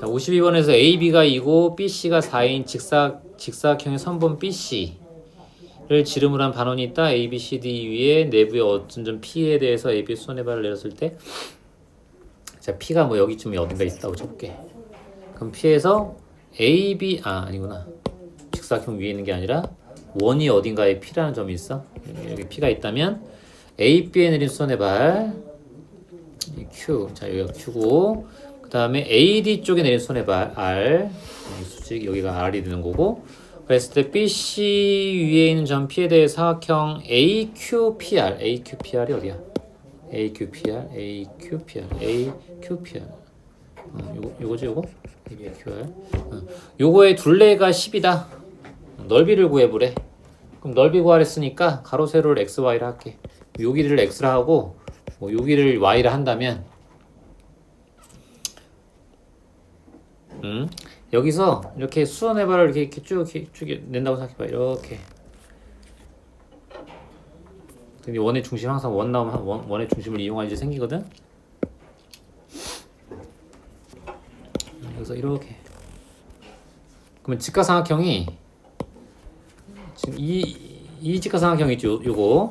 자, 52번에서 AB가 2고 BC가 4인 직사 직사각형의 선분 BC를 지름으로 한 반원이 있다. A, B, C, D 위에 내부의 어떤 점 P에 대해서 A, B 손해발을 내렸을 때 자, P가 뭐 여기쯤에 어딘가 있다고 적게. 그럼 P에서 A, B 아 아니구나. 직사각형 위에 있는 게 아니라 원이 어딘가에 P라는 점이 있어. 여기, P가 있다면 A, B에 내린 손해발 이 Q. 자, 여기가 Q고 그 다음에 AD 쪽에 내린 손해발 R. 수직 여기가 R이 되는 거고. 그랬을 때 BC 위에 있는 점 P에 대해 사각형 AQPR AQPR이 어디야? AQPR AQPR AQPR 어, 요거 요거지 요거? AQPR 어, 요거의 둘레가 10이다. 넓이를 구해보래. 그럼 넓이 구하랬으니까 가로 세로를 x, y를 할게. 요 길이를 x라 하고 뭐 요 길이를 y라 한다면 음? 여기서 이렇게 수선해발을 이렇게, 이렇게 쭉 이렇게 쭉 낸다고 생각해봐. 이렇게. 근데 원의 중심 항상 원 나오면 한 원, 원의 중심을 이용하지 생기거든? 여기서 이렇게. 그러면 직각삼각형이 지금 이, 이 직각삼각형 있죠 요- 요거.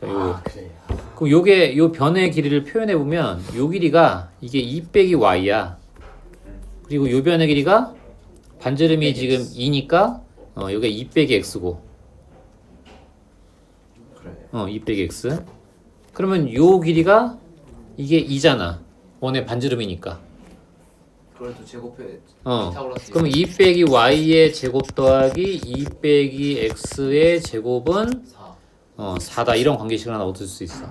자, 요거 아 그래. 그럼 요게 요 변의 길이를 표현해 보면 요 길이가 이게 2 빼기 y야. 그리고 요 변의 길이가 반지름이 지금 2니까 어 요게 2 빼기 x고. 그래. 어, 2 빼기 x. 그러면 요 길이가 이게 2잖아. 원의 반지름이니까. 그걸 또 제곱해 어. 피타고라스 그러면 2 빼기 y의 제곱 더하기 2 빼기 x의 제곱은 4 어, 4다 이런 관계식을 하나 얻을 수 있어.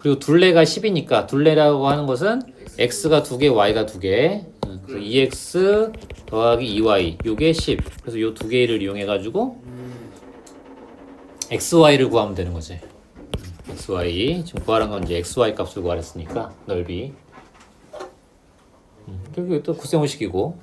그리고 둘레가 10이니까 둘레라고 하는 것은 x가 두 개, y가 두 개. 응, 그래서 2x 더하기 2y 요게 10. 그래서 요 두 개를 이용해 가지고 xy를 구하면 되는 거지. 음, xy 지금 구하는 건 이제 xy 값을 구하랬으니까 넓이. 음, 그리고 또 구세모식이고